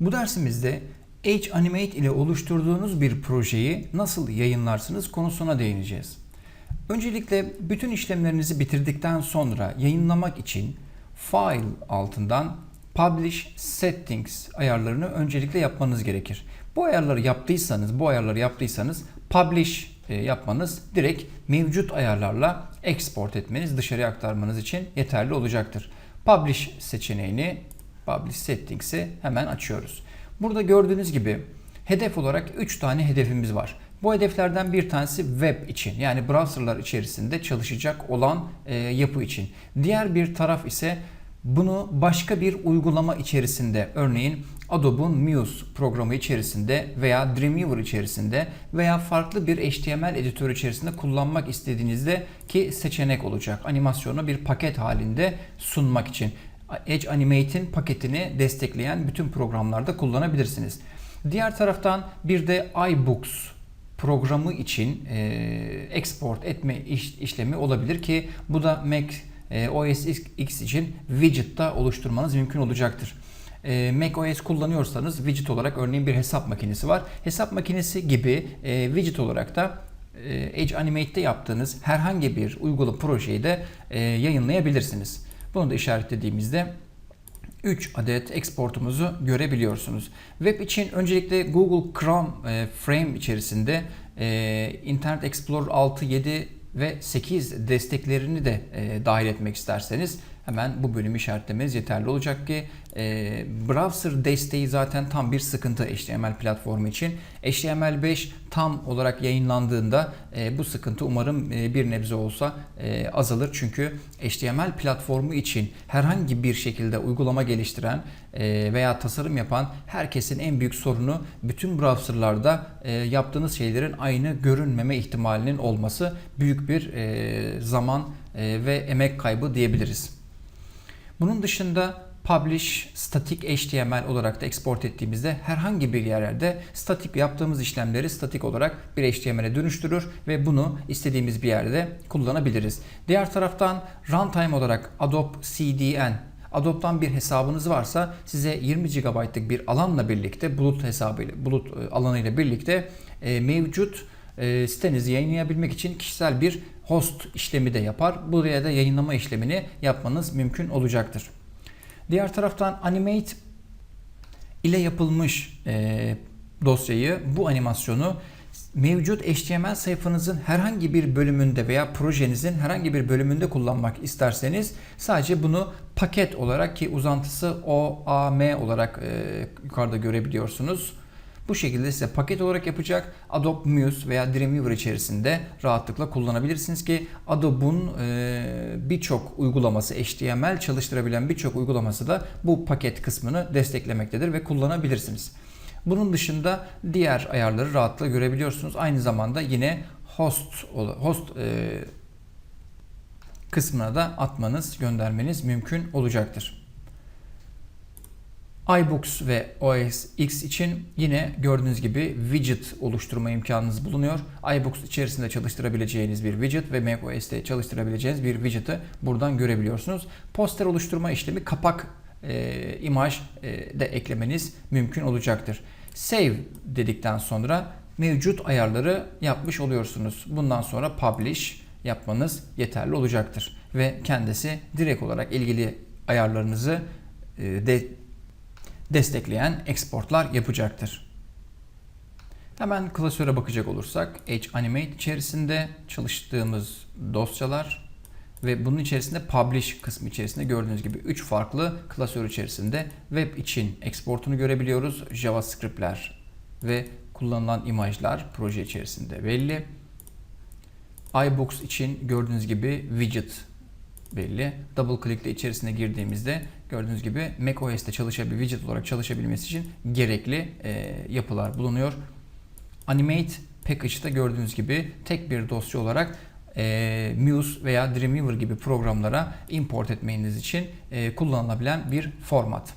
Bu dersimizde Edge Animate ile oluşturduğunuz bir projeyi nasıl yayınlarsınız konusuna değineceğiz. Öncelikle bütün işlemlerinizi bitirdikten sonra yayınlamak için File altından Publish Settings ayarlarını öncelikle yapmanız gerekir. Bu ayarları yaptıysanız, bu ayarları yaptıysanız Publish e, yapmanız direkt mevcut ayarlarla export etmeniz, dışarıya aktarmanız için yeterli olacaktır. Publish seçeneğini, Publish Settings'i hemen açıyoruz. Burada gördüğünüz gibi hedef olarak 3 tane hedefimiz var. Bu hedeflerden bir tanesi web için yani browserlar içerisinde çalışacak olan e, yapı için. Diğer bir taraf ise bunu başka bir uygulama içerisinde örneğin Adobe'un Muse programı içerisinde veya Dreamweaver içerisinde veya farklı bir HTML editörü içerisinde kullanmak istediğinizde ki seçenek olacak. Animasyonu bir paket halinde sunmak için. Edge Animate'in paketini destekleyen bütün programlarda kullanabilirsiniz. Diğer taraftan bir de iBooks programı için e, export etme iş, işlemi olabilir ki bu da Mac e, OS X için widget'ta oluşturmanız mümkün olacaktır. E, Mac OS kullanıyorsanız widget olarak örneğin bir hesap makinesi var. Hesap makinesi gibi e, widget olarak da e, Edge Animate'de yaptığınız herhangi bir uygulama projeyi de e, yayınlayabilirsiniz. Bunu da işaretlediğimizde 3 adet exportumuzu görebiliyorsunuz. Web için öncelikle Google Chrome e, Frame içerisinde e, Internet Explorer 6, 7 ve 8 desteklerini de e, dahil etmek isterseniz hemen bu bölümü işaretlemeniz yeterli olacak ki e, browser desteği zaten tam bir sıkıntı HTML platformu için. HTML5 tam olarak yayınlandığında e, bu sıkıntı umarım e, bir nebze olsa e, azalır. Çünkü HTML platformu için herhangi bir şekilde uygulama geliştiren e, veya tasarım yapan herkesin en büyük sorunu bütün browserlarda e, yaptığınız şeylerin aynı görünmeme ihtimalinin olması büyük bir e, zaman e, ve emek kaybı diyebiliriz. Bunun dışında publish static HTML olarak da export ettiğimizde herhangi bir yerde statik yaptığımız işlemleri statik olarak bir HTML'e dönüştürür ve bunu istediğimiz bir yerde kullanabiliriz. Diğer taraftan runtime olarak Adobe CDN Adobe'dan bir hesabınız varsa size 20 GB'lık bir alanla birlikte bulut hesabıyla bulut e, alanıyla birlikte e, mevcut e, sitenizi yayınlayabilmek için kişisel bir host işlemi de yapar. Buraya da yayınlama işlemini yapmanız mümkün olacaktır. Diğer taraftan Animate ile yapılmış e, dosyayı, bu animasyonu mevcut HTML sayfanızın herhangi bir bölümünde veya projenizin herhangi bir bölümünde kullanmak isterseniz sadece bunu paket olarak ki uzantısı OAM olarak e, yukarıda görebiliyorsunuz. Bu şekilde size paket olarak yapacak Adobe Muse veya Dreamweaver içerisinde rahatlıkla kullanabilirsiniz ki Adobe'un e, birçok uygulaması HTML çalıştırabilen birçok uygulaması da bu paket kısmını desteklemektedir ve kullanabilirsiniz. Bunun dışında diğer ayarları rahatlıkla görebiliyorsunuz. Aynı zamanda yine host host e, kısmına da atmanız, göndermeniz mümkün olacaktır iBooks ve OS X için yine gördüğünüz gibi widget oluşturma imkanınız bulunuyor. iBooks içerisinde çalıştırabileceğiniz bir widget ve macOS'te çalıştırabileceğiniz bir widget'ı buradan görebiliyorsunuz. Poster oluşturma işlemi kapak e, imaj e, de eklemeniz mümkün olacaktır. Save dedikten sonra mevcut ayarları yapmış oluyorsunuz. Bundan sonra publish yapmanız yeterli olacaktır. Ve kendisi direkt olarak ilgili ayarlarınızı e, de destekleyen exportlar yapacaktır. Hemen klasöre bakacak olursak Edge Animate içerisinde çalıştığımız dosyalar ve bunun içerisinde Publish kısmı içerisinde gördüğünüz gibi 3 farklı klasör içerisinde web için exportunu görebiliyoruz. JavaScript'ler ve kullanılan imajlar proje içerisinde belli. iBooks için gördüğünüz gibi widget belli. Double click ile içerisine girdiğimizde gördüğünüz gibi macOS'te çalışabil widget olarak çalışabilmesi için gerekli e, yapılar bulunuyor. Animate Package'da gördüğünüz gibi tek bir dosya olarak e, Muse veya Dreamweaver gibi programlara import etmeniz için e, kullanılabilen bir format.